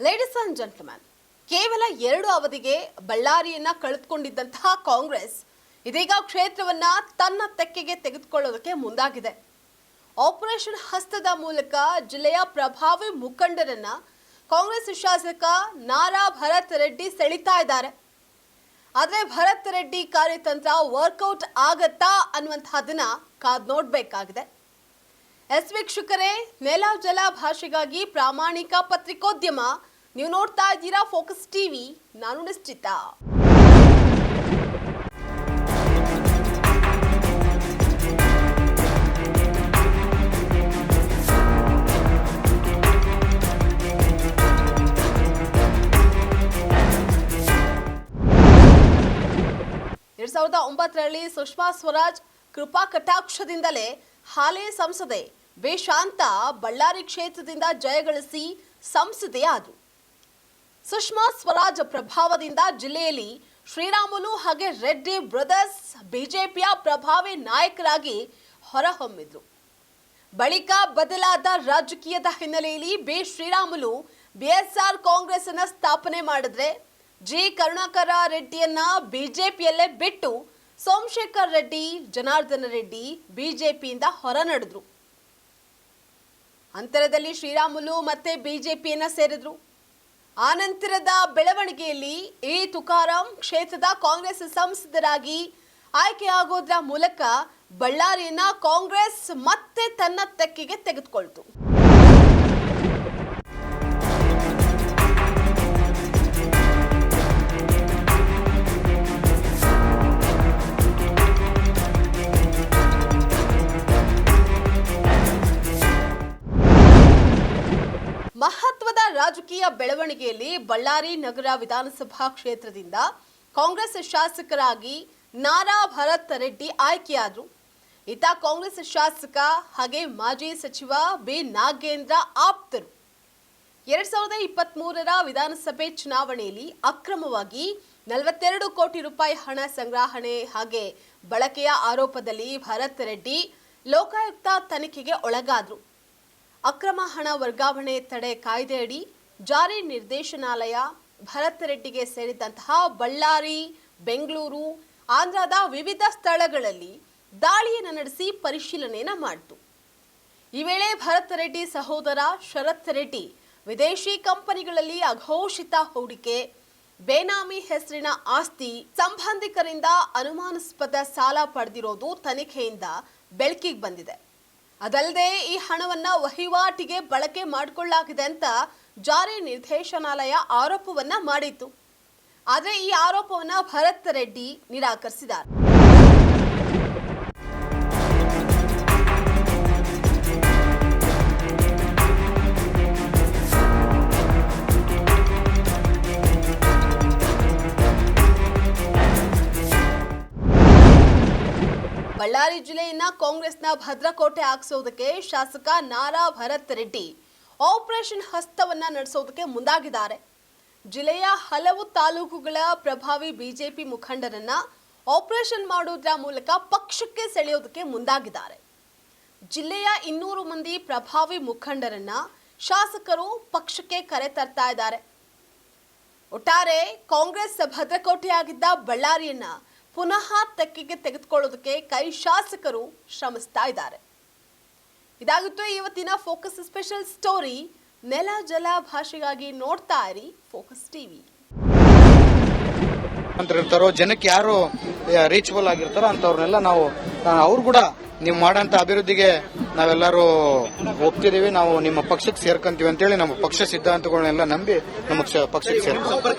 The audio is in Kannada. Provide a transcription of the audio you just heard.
ಲೇಡೀಸ್ ಅಂಡ್ ಜೆಂಟ್ಲ್ಮನ್ ಕೇವಲ ಎರಡು ಅವಧಿಗೆ ಬಳ್ಳಾರಿಯನ್ನ ಕಳೆದುಕೊಂಡಿದ್ದಂತಹ ಕಾಂಗ್ರೆಸ್ ಇದೀಗ ಕ್ಷೇತ್ರವನ್ನ ತನ್ನ ತೆಕ್ಕೆಗೆ ತೆಗೆದುಕೊಳ್ಳೋದಕ್ಕೆ ಮುಂದಾಗಿದೆ. ಆಪರೇಷನ್ ಹಸ್ತದ ಮೂಲಕ ಜಿಲ್ಲೆಯ ಪ್ರಭಾವಿ ಮುಖಂಡರನ್ನ ಕಾಂಗ್ರೆಸ್ ಶಾಸಕ ನಾರಾ ಭರತ್ ರೆಡ್ಡಿ ಸೆಳಿತಾ ಇದ್ದಾರೆ. ಆದರೆ ಭರತ್ ರೆಡ್ಡಿ ಕಾರ್ಯತಂತ್ರ ವರ್ಕೌಟ್ ಆಗತ್ತಾ ಅನ್ನುವಂತಹದನ್ನ ಕಾದ್ ನೋಡ್ಬೇಕಾಗಿದೆ. ಎಸ್ ವೀಕ್ಷಕರೇ ನೆಲ ಜಲ ಭಾಷೆಗಾಗಿ ಪ್ರಾಮಾಣಿಕ ಪತ್ರಿಕೋದ್ಯಮ ನೀವು ನೋಡ್ತಾ ಇದ್ದೀರಾ ಫೋಕಸ್ ಟಿವಿ ನಾನು ನಿಶ್ಚಿತ. ಎರಡ್ ಸಾವಿರದ ಒಂಬತ್ತರಲ್ಲಿ ಸುಷ್ಮಾ ಸ್ವರಾಜ್ ಕೃಪಾ ಕಟಾಕ್ಷದಿಂದಲೇ ಹಾಲೇ ಸಂಸದೆ ಬೇಶಾಂತ ಬಳ್ಳಾರಿ ಕ್ಷೇತ್ರದಿಂದ ಜಯಗಳಿಸಿ ಸಂಸದೆಯಾದರು. ಸುಷ್ಮಾ ಸ್ವರಾಜ್ ಪ್ರಭಾವದಿಂದ ಜಿಲ್ಲೆಯಲ್ಲಿ ಶ್ರೀರಾಮುಲು ಹಾಗೆ ರೆಡ್ಡಿ ಬ್ರದರ್ಸ್ ಬಿಜೆಪಿಯ ಪ್ರಭಾವಿ ನಾಯಕರಾಗಿ ಹೊರಹೊಮ್ಮಿದ್ರು. ಬಳಿಕ ಬದಲಾದ ರಾಜಕೀಯದ ಹಿನ್ನೆಲೆಯಲ್ಲಿ ಬಿ ಶ್ರೀರಾಮುಲು ಬಿಎಸ್ಆರ್ ಕಾಂಗ್ರೆಸ್ ಅನ್ನ ಸ್ಥಾಪನೆ ಮಾಡಿದ್ರೆ ಜಿ ಕರುಣಾಕರ ರೆಡ್ಡಿಯನ್ನ ಬಿಜೆಪಿಯಲ್ಲೇ ಬಿಟ್ಟು ಸೋಮಶೇಖರ್ ರೆಡ್ಡಿ, ಜನಾರ್ದನ ರೆಡ್ಡಿ ಬಿಜೆಪಿಯಿಂದ ಹೊರ ನಡೆದ್ರು ಅಂತರದಲ್ಲಿ ಶ್ರೀರಾಮುಲು ಮತ್ತೆ ಬಿಜೆಪಿಯನ್ನ ಸೇರಿದ್ರು. ಆನಂತರದ ಬೆಳವಣಿಗೆಯಲ್ಲಿ ಎ. ತುಕಾರಾಂ ಕ್ಷೇತ್ರದ ಕಾಂಗ್ರೆಸ್ ಸಂಸದರಾಗಿ ಆಯ್ಕೆಯಾಗೋದ್ರ ಮೂಲಕ ಬಳ್ಳಾರಿಯನ್ನ ಕಾಂಗ್ರೆಸ್ ಮತ್ತೆ ತನ್ನ ತೆಕ್ಕಿಗೆ ತೆಗೆದುಕೊಳ್ತು. ಮಹತ್ವದ ರಾಜಕೀಯ ಬೆಳವಣಿಗೆಯಲ್ಲಿ ಬಳ್ಳಾರಿ ನಗರ ವಿಧಾನಸಭಾ ಕ್ಷೇತ್ರದಿಂದ ಕಾಂಗ್ರೆಸ್ ಶಾಸಕರಾಗಿ ನಾರಾ ಭರತ್ ರೆಡ್ಡಿ ಆಯ್ಕೆಯಾದರು. ಈತ ಕಾಂಗ್ರೆಸ್ ಶಾಸಕ ಹಾಗೆ ಮಾಜಿ ಸಚಿವ ಬಿ ನಾಗೇಂದ್ರ ಆಪ್ತರು. ಎರಡ್ ಸಾವಿರದ ಇಪ್ಪತ್ತ್ ಮೂರರ ವಿಧಾನಸಭೆ ಚುನಾವಣೆಯಲ್ಲಿ ಅಕ್ರಮವಾಗಿ ನಲವತ್ತೆರಡು ಕೋಟಿ ರೂಪಾಯಿ ಹಣ ಸಂಗ್ರಹಣೆ ಹಾಗೆ ಬಳಕೆಯ ಆರೋಪದಲ್ಲಿ ಭರತ್ ರೆಡ್ಡಿ ಲೋಕಾಯುಕ್ತ ತನಿಖೆಗೆ ಒಳಗಾದ್ರು. ಅಕ್ರಮ ಹಣ ವರ್ಗಾವಣೆ ತಡೆ ಕಾಯ್ದೆಯಡಿ ಜಾರಿ ನಿರ್ದೇಶನಾಲಯ ಭರತ್ ರೆಡ್ಡಿಗೆ ಸೇರಿದಂತಹ ಬಳ್ಳಾರಿ, ಬೆಂಗಳೂರು, ಆಂಧ್ರದ ವಿವಿಧ ಸ್ಥಳಗಳಲ್ಲಿ ದಾಳಿಯನ್ನು ನಡೆಸಿ ಪರಿಶೀಲನೆಯನ್ನು ಮಾಡಿತು. ಈ ವೇಳೆ ಭರತ್ ರೆಡ್ಡಿ ಸಹೋದರ ಶರತ್ ರೆಡ್ಡಿ ವಿದೇಶಿ ಕಂಪನಿಗಳಲ್ಲಿ ಅಘೋಷಿತ ಹೂಡಿಕೆ, ಬೇನಾಮಿ ಹೆಸರಿನ ಆಸ್ತಿ ಸಂಬಂಧಿಕರಿಂದ ಅನುಮಾನಾಸ್ಪದ ಸಾಲ ಪಡೆದಿರೋದು ತನಿಖೆಯಿಂದ ಬೆಳಕಿಗೆ ಬಂದಿದೆ. ಅದಲ್ಲದೆ ಈ ಹಣವನ್ನ ವಹಿವಾಟಿಗೆ ಬಳಕೆ ಮಾಡಿಕೊಳ್ಳಲಾಗಿದೆ ಅಂತ ಜಾರಿ ನಿರ್ದೇಶನಾಲಯ ಆರೋಪವನ್ನ ಮಾಡಿತ್ತು. ಆದರೆ ಈ ಆರೋಪವನ್ನ ಭರತ್ ರೆಡ್ಡಿ ನಿರಾಕರಿಸಿದ್ದಾರೆ. ಬಳ್ಳಾರಿ ಜಿಲ್ಲೆಯನ್ನ ಕಾಂಗ್ರೆಸ್ನ ಭದ್ರಕೋಟೆ ಹಾಕಿಸೋದಕ್ಕೆ ಶಾಸಕ ನಾರಾ ಭರತ್ ರೆಡ್ಡಿ ಆಪರೇಷನ್ ಹಸ್ತವನ್ನ ನಡೆಸೋದಕ್ಕೆ ಮುಂದಾಗಿದ್ದಾರೆ. ಜಿಲ್ಲೆಯ ಹಲವು ತಾಲೂಕುಗಳ ಪ್ರಭಾವಿ ಬಿಜೆಪಿ ಮುಖಂಡರನ್ನ ಆಪರೇಷನ್ ಮಾಡೋದ್ರ ಮೂಲಕ ಪಕ್ಷಕ್ಕೆ ಸೆಳೆಯೋದಕ್ಕೆ ಮುಂದಾಗಿದ್ದಾರೆ. ಜಿಲ್ಲೆಯ ಇನ್ನೂರು ಮಂದಿ ಪ್ರಭಾವಿ ಮುಖಂಡರನ್ನ ಶಾಸಕರು ಪಕ್ಷಕ್ಕೆ ಕರೆ ತರ್ತಾ ಇದ್ದಾರೆ. ಒಟ್ಟಾರೆ ಕಾಂಗ್ರೆಸ್ ಭದ್ರಕೋಟೆಯಾಗಿದ್ದ ಬಳ್ಳಾರಿಯನ್ನ ಪುನಃ ತೆಕ್ಕೆಗೆ ತೆಗೆದುಕೊಳ್ಳೋದಕ್ಕೆ ಕೈ ಶಾಸಕರು ಶ್ರಮಿಸ್ತಾ ಇದ್ದಾರೆ. ಇದಾಗುತ್ತೆ ಇವತ್ತಿನ ಫೋಕಸ್ ಸ್ಪೆಷಲ್ ಸ್ಟೋರಿ ನೆಲ ಜಲ ಭಾಷೆಗಾಗಿ ನೋಡ್ತಾ ಇರಿ ಫೋಕಸ್ ಟಿವಿ ಅಂತ ಇರ್ತಾರೋ ಜನಕ್ಕೆ ಯಾರು ರೀಚಬಲ್ ಆಗಿರ್ತಾರೋ ಅಂತವ್ರನ್ನೆಲ್ಲ ನಾವು ಅವ್ರು ಕೂಡ ನೀವು ಮಾಡಂತ ಅಭಿವೃದ್ಧಿಗೆ ನಾವೆಲ್ಲರೂ ಒಪ್ತಿದೀವಿ ನಾವು ನಿಮ್ಮ ಪಕ್ಷಕ್ಕೆ ಸೇರ್ಕೊಂತೀವಿ ಅಂತೇಳಿ ನಮ್ಮ ಪಕ್ಷ ಸಿದ್ಧಾಂತಗಳನ್ನೆಲ್ಲ ನಂಬಿ ನಮ್ಮ ಕ್ಷ- ಪಕ್ಷಕ್ಕೆ ಸೇರ್ಕೊಂತೀವಿ.